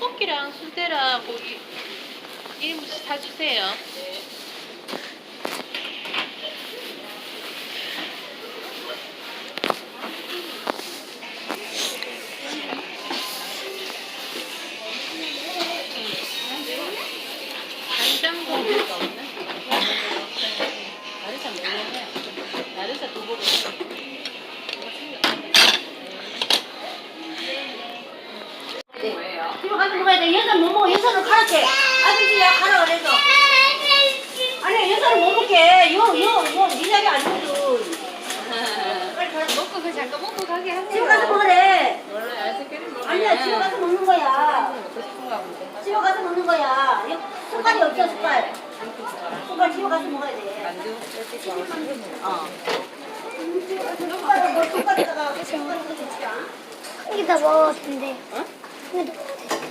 아, 순대랑 고기 1인분씩 사주세요. 간장고기 먹어야 돼. 여자는 못 먹어. 여자는 가라게. 아저씨야 가라 그래서. 아니 여자는 못 먹게. 요요요네 자리 아니거든. 빨리 가라. 먹고 그 잠깐 먹고 가게 하세요. 집에 가서 먹으래. 몰라, 아이스크림 먹을래. 아니야 집에 가서 먹는 거야. 집에 가서 먹는 거야. 숟갈이 없어 숟갈. 숟갈 집에 가서 먹어야 돼. 만두. 어. 숟갈은 뭐 숟갈에다가 숟갈을 않아? 여기다 먹었는데. 어? 어, 뭐